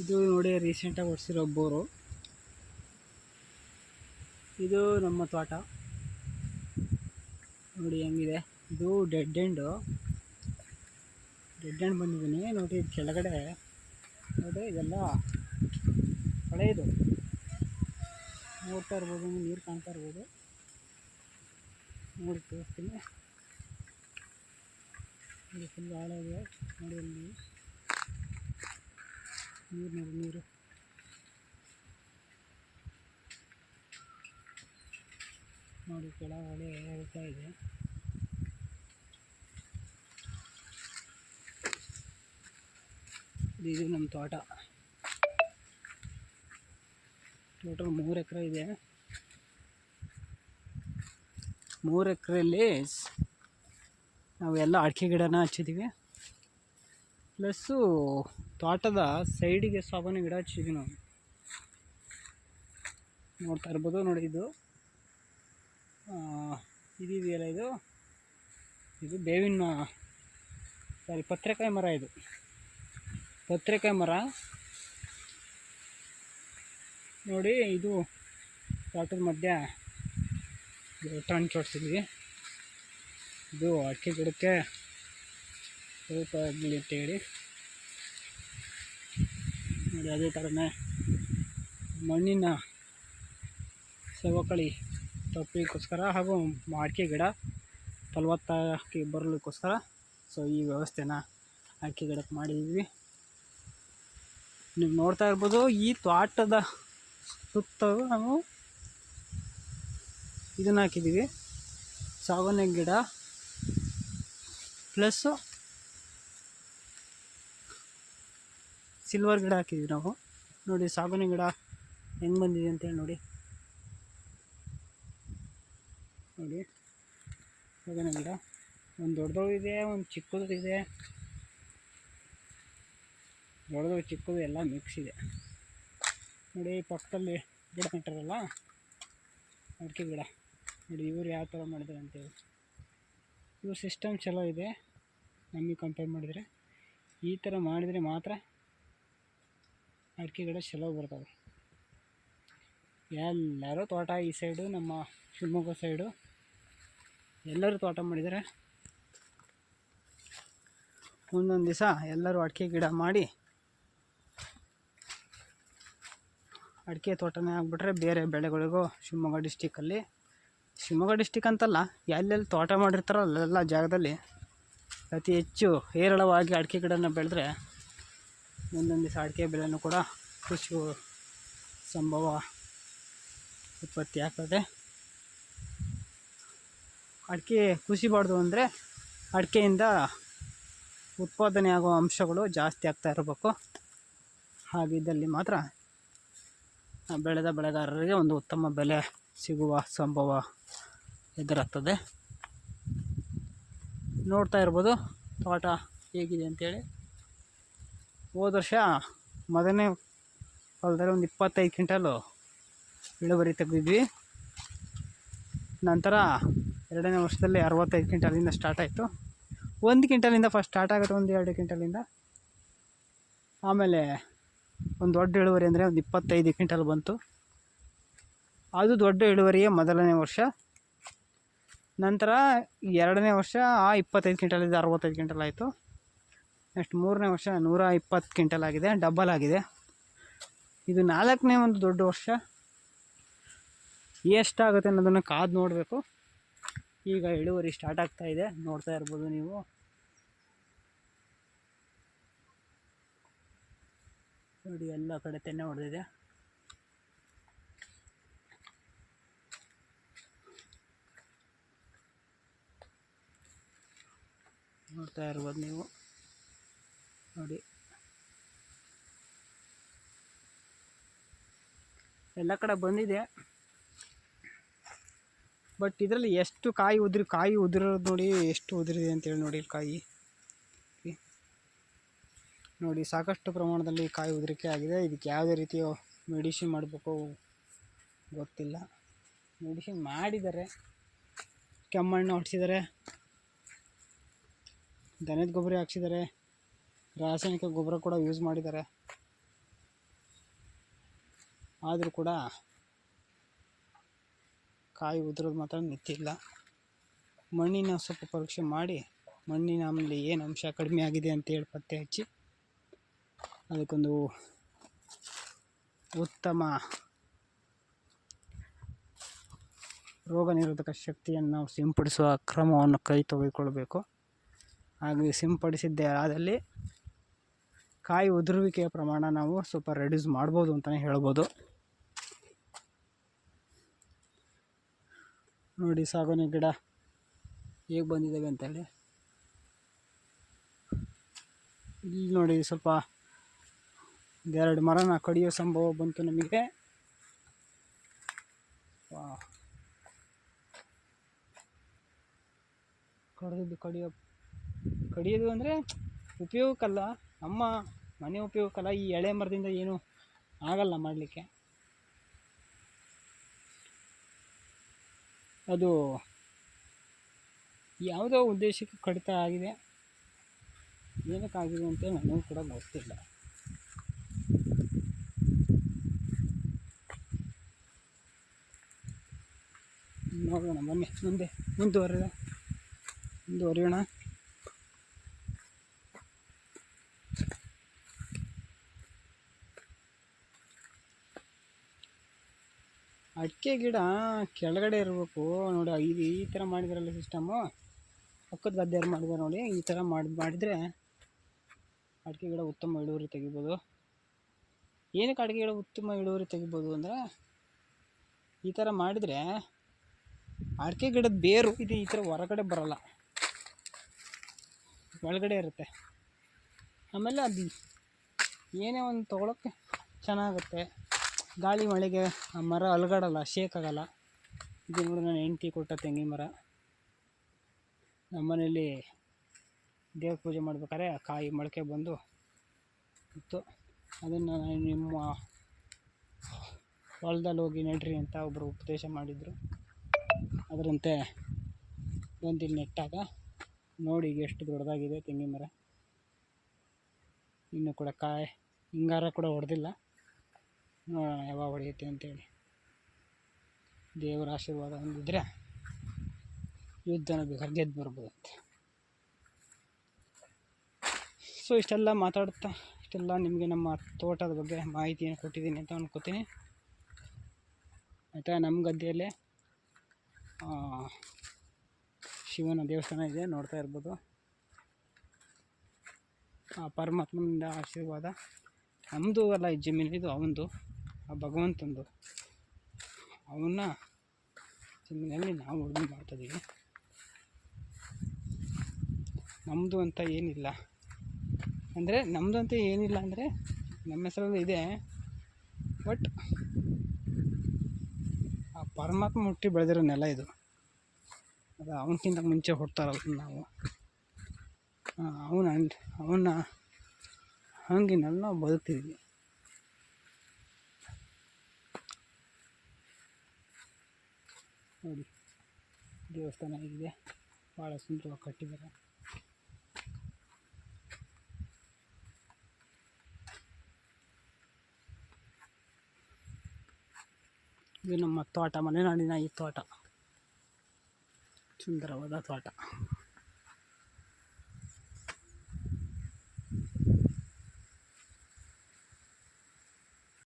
ಇದು ನೋಡಿ ರೀಸೆಂಟಾಗಿ ಹೊಡ್ಸಿರೋ ಬೋರು. ಇದು ನಮ್ಮ ತೋಟ. ನೋಡಿ ಹೆಂಗಿದೆ. ಇದು ಡೆಡ್ ಎಂಡು ಡೆಡ್ ಎಂಡ್ ಬಂದಿದ್ದೀನಿ ನೋಡಿ ಕೆಳಗಡೆ. ನೋಡಿ ಇದೆಲ್ಲ ಹಳೆಯದು ನೋಡ್ತಾ ಇರ್ಬೋದು ನೀರು ಕಾಣ್ತಾ ಇರ್ಬೋದು. ನೋಡಿ ತೋರಿಸ್ತೀನಿ. ಫುಲ್ ಹಾಳಾಗಿದೆ ನೋಡಿ ಅಲ್ಲಿ ನೀರು ನೋಡಿ ನೀರು. ನೋಡಿ ಕೆಳಗಡೆ ಹೇಳ್ತಾ ಇದೆ. ಇದು ನಮ್ಮ ತೋಟ. ಟೋಟಲ್ ಮೂರು ಎಕರೆ ಇದೆ. ಮೂರು ಎಕರೆಯಲ್ಲಿ ನಾವೆಲ್ಲ ಅಡಿಕೆ ಗಿಡನ ಹಚ್ಚಿದ್ದೀವಿ ಪ್ಲಸ್ಸು ತೋಟದ ಸೈಡಿಗೆ ಸಾಬಾನ ಗಿಡ ಹಚ್ಚಿದ್ದೀವಿ ನಾವು. ನೋಡ್ತಾ ಇರ್ಬೋದು ನೋಡಿ ಇದು. ಆ, ಇದಿದೆಯಲ್ಲ ಇದು? ಇದು ಬೇವಿನ ಸಾರಿ ಪತ್ರೆಕಾಯಿ ಮರ ಇದು. ಪತ್ರೆಕಾಯಿ ಮರ. ನೋಡಿ ಇದು ತೋಟದ ಮಧ್ಯ ಟನ್ ಚೋಡ್ಸಿದ್ವಿ. ಇದು ಅಡಿಕೆ ಗಿಡಕ್ಕೆ ಸ್ವಲ್ಪ ಆಗಲಿ ಅಂತೇಳಿ ನೋಡಿ, ಅದೇ ಥರನೇ ಮಣ್ಣಿನ ಸವಕಳಿ ತಪ್ಪಿಗೋಸ್ಕರ ಹಾಗೂ ಮಾಡಿಕೆ ಗಿಡ ಫಲವತ್ತಾಗಿ ಬರಲಿಕ್ಕೋಸ್ಕರ ಸೊ, ಈ ವ್ಯವಸ್ಥೆನ ಅಡಿಕೆ ಗಿಡಕ್ಕೆ ಮಾಡಿದ್ವಿ. ನೀವು ನೋಡ್ತಾ ಇರ್ಬೋದು, ಈ ತೋಟದ ಸುತ್ತ ನಾವು ಇದನ್ನು ಹಾಕಿದ್ದೀವಿ. ಸಾಗಣೆ ಗಿಡ, ಪ್ಲಸ್ಸು ಸಿಲ್ವರ್ ಗಿಡ ಹಾಕಿದ್ವಿ ನಾವು. ನೋಡಿ ಸಾಗುನೆ ಗಿಡ ಹೆಂಗೆ ಬಂದಿದೆ ಅಂತೇಳಿ ನೋಡಿ. ನೋಡಿ ಸಾಗುನೆ ಗಿಡ. ಒಂದು ದೊಡ್ಡದು ಇದೆ, ಒಂದು ಚಿಕ್ಕದು ಇದೆ. ದೊಡ್ಡದು ಚಿಕ್ಕದು ಎಲ್ಲ ಮಿಕ್ಸ್ ಇದೆ. ನೋಡಿ ಪಕ್ಕದಲ್ಲಿ ಗಿಡ ನೆಟ್ಟಿರಲ್ಲ, ಅಡಿಕೆ ಗಿಡ. ನೋಡಿ, ಇವರು ಯಾವ ಥರ ಮಾಡಿದ್ದಾರೆ ಅಂತೇಳಿ. ಇವ್ರ ಸಿಸ್ಟಮ್ ಚಲೋ ಇದೆ. ನಮಗೆ ಕಂಪೇರ್ ಮಾಡಿದರೆ ಈ ಥರ ಮಾಡಿದರೆ ಮಾತ್ರ ಅಡಿಕೆ ಗಿಡ ಚಲೋ ಬರ್ತವೆ. ಎಲ್ಲರೂ ತೋಟ ಈ ಸೈಡು, ನಮ್ಮ ಶಿವಮೊಗ್ಗ ಸೈಡು. ಎಲ್ಲರೂ ತೋಟ ಮಾಡಿದರೆ ಒಂದೊಂದು ದಿವಸ ಎಲ್ಲರೂ ಅಡಿಕೆ ಗಿಡ ಮಾಡಿ ಅಡಿಕೆ ತೋಟನೇ ಆಗಿಬಿಟ್ರೆ ಬೇರೆ ಬೆಳೆಗಳಿಗೂ ಶಿವಮೊಗ್ಗ ಡಿಸ್ಟಿಕಲ್ಲಿ ಶಿವಮೊಗ್ಗ ಡಿಸ್ಟಿಕ್ ಅಂತಲ್ಲ, ಎಲ್ಲೆಲ್ಲಿ ತೋಟ ಮಾಡಿರ್ತಾರೋ ಅಲ್ಲೆಲ್ಲ ಜಾಗದಲ್ಲಿ ಅತಿ ಹೆಚ್ಚು ಹೇರಳವಾಗಿ ಅಡಿಕೆ ಗಿಡನ ಬೆಳೆದ್ರೆ ದಿವಸ ಅಡಿಕೆ ಬೆಲೆಯೂ ಕೂಡ ಕೃಷಿ ಸಂಭವ ಉತ್ಪತ್ತಿ ಆಗ್ತದೆ. ಅಡಿಕೆ ಕುಸಿಬಾರ್ದು ಅಂದರೆ ಅಡಿಕೆಯಿಂದ ಉತ್ಪಾದನೆ ಆಗುವ ಅಂಶಗಳು ಜಾಸ್ತಿ ಆಗ್ತಾ ಇರಬೇಕು. ಹಾಗಿದ್ದಲ್ಲಿ ಮಾತ್ರ ಬೆಳೆದ ಬೆಳೆಗಾರರಿಗೆ ಒಂದು ಉತ್ತಮ ಬೆಲೆ ಸಿಗುವ ಸಂಭವ ಎದುರಾಗ್ತದೆ. ನೋಡ್ತಾ ಇರ್ಬೋದು ತೋಟ ಹೇಗಿದೆ ಅಂತೇಳಿ. ಹೋದ ವರ್ಷ ಮೊದಲನೇ ಹೊಲದಲ್ಲಿ ಒಂದು ಇಪ್ಪತ್ತೈದು ಕ್ವಿಂಟಲು ಇಳುವರಿ ತೆಗೆದಿದ್ವಿ. ನಂತರ ಎರಡನೇ ವರ್ಷದಲ್ಲಿ ಅರವತ್ತೈದು ಕ್ವಿಂಟಲಿಂದ ಸ್ಟಾರ್ಟ್ ಆಯಿತು. ಒಂದು ಕ್ವಿಂಟಲಿಂದ ಫಸ್ಟ್ ಸ್ಟಾರ್ಟ್ ಆಗುತ್ತೆ, ಒಂದು ಎರಡು ಕ್ವಿಂಟಲಿಂದ. ಆಮೇಲೆ ಒಂದು ದೊಡ್ಡ ಇಳುವರಿ ಅಂದರೆ ಒಂದು ಇಪ್ಪತ್ತೈದು ಕ್ವಿಂಟಲ್ ಬಂತು. ಅದು ದೊಡ್ಡ ಇಳುವರಿಯೇ ಮೊದಲನೇ ವರ್ಷ. ನಂತರ ಎರಡನೇ ವರ್ಷ ಆ ಇಪ್ಪತ್ತೈದು ಕ್ವಿಂಟಲಿಂದ ಅರವತ್ತೈದು ಕ್ವಿಂಟಲ್ ಆಯಿತು. ನೆಕ್ಸ್ಟ್ ಮೂರನೇ ವರ್ಷ ನೂರ ಇಪ್ಪತ್ತು ಕ್ವಿಂಟಲ್ ಆಗಿದೆ ಡಬಲ್ ಆಗಿದೆ. ಇದು ನಾಲ್ಕನೇ ಒಂದು ದೊಡ್ಡ ವರ್ಷ. ಎಷ್ಟಾಗುತ್ತೆ ಅನ್ನೋದನ್ನು ಕಾದು ನೋಡಬೇಕು. ಈಗ ಇಳುವರಿ ಸ್ಟಾರ್ಟ್ ಆಗ್ತಾ ಇದೆ, ನೋಡ್ತಾ ಇರ್ಬೋದು ನೀವು. ನೋಡಿ, ಎಲ್ಲ ಕಡೆ ತೆನೆ ಹೊಡೆದಿದೆ. ನೋಡ್ತಾ ಇರ್ಬೋದು ನೀವು. ನೋಡಿ. ಎಲ್ಲ ಕಡೆ ಬಂದಿದೆ. ಬಟ್ ಇದರಲ್ಲಿ ಎಷ್ಟು ಕಾಯಿ ಉದುರಿ, ಕಾಯಿ ಉದುರೋದು ನೋಡಿ ಎಷ್ಟು ಉದುರಿದೆ ಅಂತೇಳಿ ನೋಡಿ ಕಾಯಿ. ನೋಡಿ ಸಾಕಷ್ಟು ಪ್ರಮಾಣದಲ್ಲಿ ಕಾಯಿ ಉದುರಿಕೆ ಆಗಿದೆ. ಇದಕ್ಕೆ ಯಾವುದೇ ರೀತಿಯ ಮೆಡಿಸಿನ್ ಮಾಡಬೇಕು ಗೊತ್ತಿಲ್ಲ. ಮೆಡಿಸಿನ್ ಮಾಡಿದ್ದಾರೆ. ಕೆಮ್ಮಣ್ಣು ಹೊಡ್ಸಿದ್ದಾರೆ ದನದ ಗೊಬ್ಬರ ಹಾಕ್ಸಿದ್ದಾರೆ. ರಾಸಾಯನಿಕ ಗೊಬ್ಬರ ಕೂಡ ಯೂಸ್ ಮಾಡಿದ್ದಾರೆ. ಆದರೂ ಕೂಡ ಕಾಯಿ ಉದುರೋದು ಮಾತ್ರ ನಿಂತಿಲ್ಲ. ಮಣ್ಣಿನ ಸ್ವಲ್ಪ ಪರೀಕ್ಷೆ ಮಾಡಿ ಮಣ್ಣಿನ ಆಮೇಲೆ ಏನು ಅಂಶ ಕಡಿಮೆ ಆಗಿದೆ ಅಂತೇಳಿ ಪತ್ತೆ ಹಚ್ಚಿ ಅದಕ್ಕೊಂದು ಉತ್ತಮ ರೋಗ ನಿರೋಧಕ ಶಕ್ತಿಯನ್ನು ನಾವು ಸಿಂಪಡಿಸುವ ಕ್ರಮವನ್ನು ಕೈ ತೆಗೆದುಕೊಳ್ಬೇಕು ಹಾಗೆ ಸಿಂಪಡಿಸಿದ್ದೇ ಆದಲ್ಲಿ ಕಾಯಿ ಉದುರುವಿಕೆಯ ಪ್ರಮಾಣ ನಾವು ಸ್ವಲ್ಪ ರೆಡ್ಯೂಸ್ ಮಾಡ್ಬೋದು ಅಂತಲೇ ಹೇಳ್ಬೋದು. ನೋಡಿ ಸಾಗೋನಿ ಗಿಡ ಹೇಗೆ ಬಂದಿದ್ದಾವೆ ಅಂತೇಳಿ. ಇಲ್ಲಿ ನೋಡಿ ಸ್ವಲ್ಪ ಎರಡು ಮರನ ಕಡಿಯೋ ಸಂಭವ ಬಂತು ನಮಗೆ. ಕಡಿದು ಕಡಿಯೋ, ಕಡಿಯೋದು ಅಂದರೆ ಉಪಯೋಗಕ್ಕಲ್ಲ, ನಮ್ಮ ಮನೆ ಉಪಯೋಗಕ್ಕಲ್ಲ, ಈ ಎಳೆ ಮರದಿಂದ ಏನು ಆಗಲ್ಲ ಮಾಡಲಿಕ್ಕೆ. ಅದು ಯಾವುದೋ ಉದ್ದೇಶಕ್ಕೆ ಕಡಿತ ಆಗಿದೆ. ಏನಕ್ಕಾಗಿದೆ ಅಂತ ನನಗೂ ಕೂಡ ಗೊತ್ತಿಲ್ಲ. ನೋಡೋಣ, ಬನ್ನಿ, ಮುಂದೆ ಮುಂದುವರೆದ, ಮುಂದುವರಿಯೋಣ. ಅಡಿಕೆ ಗಿಡ ಕೆಳಗಡೆ ಇರಬೇಕು. ನೋಡಿ ಇದು ಈ ಥರ ಮಾಡಿದ್ರಲ್ಲ ಸಿಸ್ಟಮು ಪಕ್ಕದ ಗದ್ದೆಯರು ಮಾಡಿದ್ದಾರೆ ನೋಡಿ, ಈ ಥರ ಮಾಡಿ ಮಾಡಿದರೆ ಅಡಿಕೆ ಗಿಡ ಉತ್ತಮ ಇಳುವರಿ ತೆಗಿಬೋದು. ಏನಕ್ಕೆ ಅಡಿಕೆ ಗಿಡ ಉತ್ತಮ ಇಳುವರಿ ತೆಗಿಬೋದು ಅಂದರೆ, ಈ ಥರ ಮಾಡಿದರೆ ಅಡಿಕೆ ಗಿಡದ ಬೇರು ಇದು ಈ ಥರ ಹೊರಗಡೆ ಬರೋಲ್ಲ. ಒಳಗಡೆ ಇರುತ್ತೆ. ಆಮೇಲೆ ಅದು ಏನೇ ಒಂದು ತೊಗೊಳಕ್ಕೆ ಚೆನ್ನಾಗುತ್ತೆ. ಗಾಳಿ ಮಳೆಗೆ ಆ ಮರ ಅಲುಗಾಡಲ್ಲ ಆಗಲ್ಲ ಇದು ನೋಡಿ ನನ್ನ ಹೆಂಡ್ತಿ ಕೊಟ್ಟ ತೆಂಗಿನ ಮರ. ನಮ್ಮ ಮನೇಲಿ ದೇವ್ರ ಪೂಜೆ ಮಾಡ್ಬೇಕಾದ್ರೆ ಆ ಕಾಯಿ ಮೊಳಕೆ ಬಂದು ಇತ್ತು. ಅದನ್ನು ನಿಮ್ಮ ಹೊಲದಲ್ಲಿ ಹೋಗಿ ನೆಡ್ರಿ ಅಂತ ಒಬ್ಬರು ಉಪದೇಶ ಮಾಡಿದರು. ಅದರಂತೆ ಬಂದಿಲ್ಲಿ ನೆಟ್ಟಾಗ ನೋಡಿ ಈಗ ಎಷ್ಟು ದೊಡ್ಡದಾಗಿದೆ ತೆಂಗಿನ ಮರ. ಇನ್ನು ಕೂಡ ಕಾಯಿ, ಹಿಂಗಾರ ಕೂಡ ಹೊಡೆದಿಲ್ಲ. ನೋಡೋಣ ಯಾವಾಗ ಹೊಡೆಯುತ್ತೆ ಅಂತೇಳಿ. ದೇವರ ಆಶೀರ್ವಾದ ಹೊಂದಿದ್ರೆ ಯುದ್ಧನ ಬೇಕಾದ್ರೆ ಗೆದ್ದು ಬರ್ಬೋದಂತೆ. ಸೊ ಇಷ್ಟೆಲ್ಲ ಮಾತಾಡ್ತಾ ಇಷ್ಟೆಲ್ಲ ನಿಮಗೆ ನಮ್ಮ ತೋಟದ ಬಗ್ಗೆ ಮಾಹಿತಿಯನ್ನು ಕೊಟ್ಟಿದ್ದೀನಿ ಅಂತ ಅಂದ್ಕೋತೀನಿ ಆಯಿತಾ, ನಮ್ಮ ಗದ್ದೆಯಲ್ಲೇ ಶಿವನ ದೇವಸ್ಥಾನ ಇದೆ, ನೋಡ್ತಾ ಇರ್ಬೋದು. ಆ, ಪರಮಾತ್ಮನಿಂದ ಆಶೀರ್ವಾದ. ನಮ್ಮದು ಅಲ್ಲ, ಈ ಜಮೀನು ಇದು ಅವನದು ಆ ಭಗವಂತಂದು. ಅವನ್ನ ಜಮೀನಲ್ಲಿ ನಾವು ಉಳುಮೆ ಮಾಡ್ತಿದ್ದೀವಿ ನಮ್ಮದು ಅಂತ ಏನಿಲ್ಲ. ಅಂದರೆ ನಮ್ಮದು ಅಂತ ಏನಿಲ್ಲ ಅಂದರೆ ನಮ್ಮ ಹೆಸರಲ್ಲಿ ಇದೆ. ಬಟ್ ಆ ಪರಮಾತ್ಮ ಹುಟ್ಟಿ ಬೆಳೆದಿರೋ ನೆಲ ಇದು. ಅದು ಅವನಕ್ಕಿಂತ ಮುಂಚೆ ಹುಡ್ತಾರಲ್ಲ ನಾವು. ಅವನ ಅವನ್ನ ಹಂಗಿನಲ್ಲಿ ನಾವು ಬದುಕ್ತಿದ್ವಿ. ನೋಡಿ ದೇವಸ್ಥಾನ ಇದೆ ಭಾಳ ಸುಂದರವಾಗಿ ಕಟ್ಟಿದ್ದಾರೆ. ಇದು ನಮ್ಮ ತೋಟ ಮಲೆನಾಡಿನ ಈ ತೋಟ. ಸುಂದರವಾದ ತೋಟ.